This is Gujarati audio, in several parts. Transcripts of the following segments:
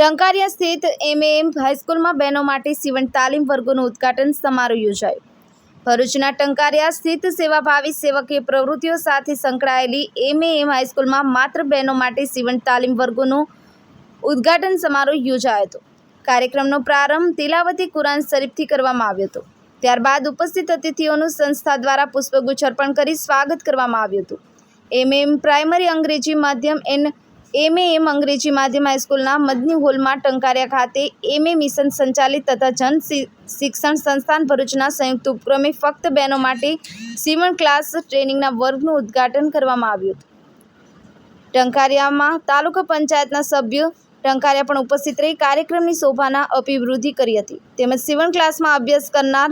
ટંકારિયા સ્થિત એમએએમ હાઈસ્કૂલમાં બહેનો માટે સીવણ તાલીમ વર્ગોનું ઉદ્ઘાટન સમારોહ યોજાયો. ભરૂચના ટંકારિયા સ્થિત સેવાભાવી સેવકીય પ્રવૃત્તિઓ સાથે સંકળાયેલી એમએએમ હાઈસ્કૂલમાં માત્ર બહેનો માટે સીવણ તાલીમ વર્ગોનું ઉદ્ઘાટન સમારોહ યોજાયો હતો. કાર્યક્રમનો પ્રારંભ તિલાવતી કુરાન શરીફથી કરવામાં આવ્યો હતો. ત્યારબાદ ઉપસ્થિત અતિથિઓનું સંસ્થા દ્વારા પુષ્પગુચ્છ અર્પણ કરી સ્વાગત કરવામાં આવ્યું હતું. એમએમ પ્રાઇમરી અંગ્રેજી માધ્યમ એન એમએ એમ અંગ્રેજી માધ્યમ હાઈસ્કૂલના મદની હોલમાં ટંકારિયા ખાતે એમએ મિશન સંચાલિત તથા જન શિક્ષણ સંસ્થાન ભરૂચના સંયુક્ત ઉપક્રમે ફક્ત બહેનો માટે સીવણ ક્લાસ ટ્રેનિંગના વર્ગનું ઉદ્ઘાટન કરવામાં આવ્યું હતું. ટંકારિયામાં તાલુકા પંચાયતના સભ્ય ટંકારિયા પણ ઉપસ્થિત રહી કાર્યક્રમની શોભાના અભિવૃદ્ધિ કરી હતી. તેમજ સીવણ ક્લાસમાં અભ્યાસ કરનાર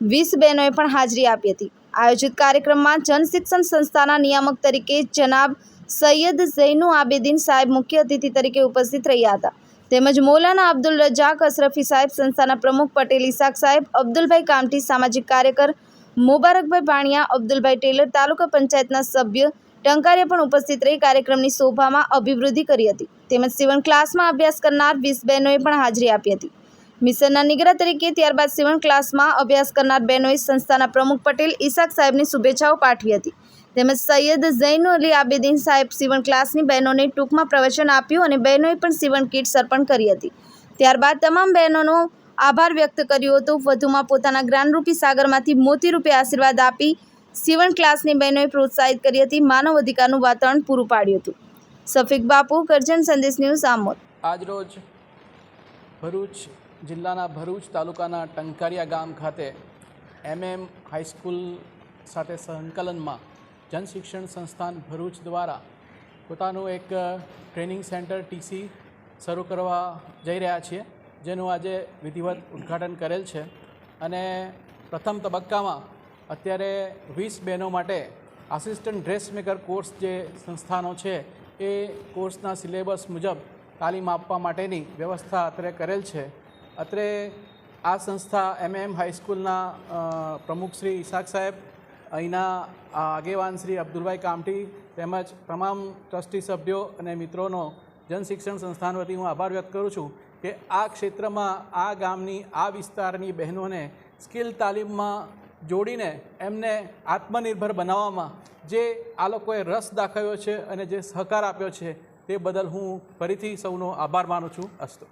વીસ બહેનોએ પણ હાજરી આપી હતી. આયોજિત કાર્યક્રમમાં જન શિક્ષણ સંસ્થાના નિયામક તરીકે જનાબ સૈયદ ઝૈનુ આબેદીન સાહેબ મુખ્ય અતિથિ તરીકે ઉપસ્થિત રહ્યા હતા. તેમજ મૌલાના અબ્દુલ રજાક અશરફી સાહેબ સંસ્થાના પ્રમુખ પટેલ ઇસાક સાહેબ, અબ્દુલભાઈ કામઠી સામાજિક કાર્યકર, મુબારકભાઈ ભાણિયા, અબ્દુલભાઈ ટેલર તાલુકા પંચાયતના સભ્ય, ટંકારિયા પણ ઉપસ્થિત રહી કાર્યક્રમની શોભામાં અભિવૃદ્ધિ કરી હતી. તેમજ સીવણ ક્લાસમાં અભ્યાસ કરનાર વીસ બહેનોએ પણ હાજરી આપી હતી. મિશનના નિગરા તરીકે ત્યારબાદ સીવણ ક્લાસમાં અભ્યાસ કરનાર બહેનોએ સંસ્થાના પ્રમુખ પટેલ ઇસાક સાહેબની શુભેચ્છાઓ પાઠવી હતી. તેમજ સૈયદ ઝૈનુ અલી આબેદીન સાહેબ સીવણ ક્લાસની બહેનોને ટૂંકમાં પ્રવચન આપ્યું અને બહેનોએ પણ સીવણ કીટ અર્પણ કરી હતી. ત્યારબાદ તમામ બહેનોનો આભાર વ્યક્ત કર્યો હતો. વધુમાં પોતાના જ્ઞાનરૂપી સાગરમાંથી મોતીરૂપે આશીર્વાદ આપી સીવણ ક્લાસની બહેનોએ પ્રોત્સાહિત કરી હતી. માનવ અધિકારનું વાતાવરણ પૂરું પાડ્યું હતું. સફિક બાપુ કરજણ સંદેશ ન્યૂઝ આમોદ. આજરોજ ભરૂચ જિલ્લાના ભરૂચ તાલુકાના ટંકારિયા ગામ ખાતે એમએમ હાઈસ્કૂલ સાથે સંકલનમાં જનશિક્ષણ સંસ્થાન ભરૂચ દ્વારા પોતાનું એક ટ્રેનિંગ સેન્ટર ટીસી શરૂ કરવા જઈ રહ્યા છીએ, જેનું આજે વિધિવત ઉદ્ઘાટન કરેલ છે. અને પ્રથમ તબક્કામાં અત્યારે વીસ બહેનો માટે આસિસ્ટન્ટ ડ્રેસમેકર કોર્સ જે સંસ્થાનો છે, એ કોર્સના સિલેબસ મુજબ તાલીમ આપવા માટેની વ્યવસ્થા અત્રે કરેલ છે. અત્રે આ સંસ્થા એમએમ હાઈસ્કૂલના પ્રમુખ શ્રી ઈશાક સાહેબ અહીંના આગેવાન શ્રી અબ્દુલભાઈ કામઠી તેમજ તમામ ટ્રસ્ટી સભ્યો અને મિત્રોનો જનશિક્ષણ સંસ્થાન વતી હું આભાર વ્યક્ત કરું છું કે આ ક્ષેત્રમાં આ ગામની, આ વિસ્તારની બહેનોને સ્કિલ તાલીમમાં જોડીને એમને આત્મનિર્ભર બનાવવામાં જે આ લોકોએ રસ દાખવ્યો છે અને જે સહકાર આપ્યો છે તે બદલ હું ફરીથી સૌનો આભાર માનું છું. અસ્તુ.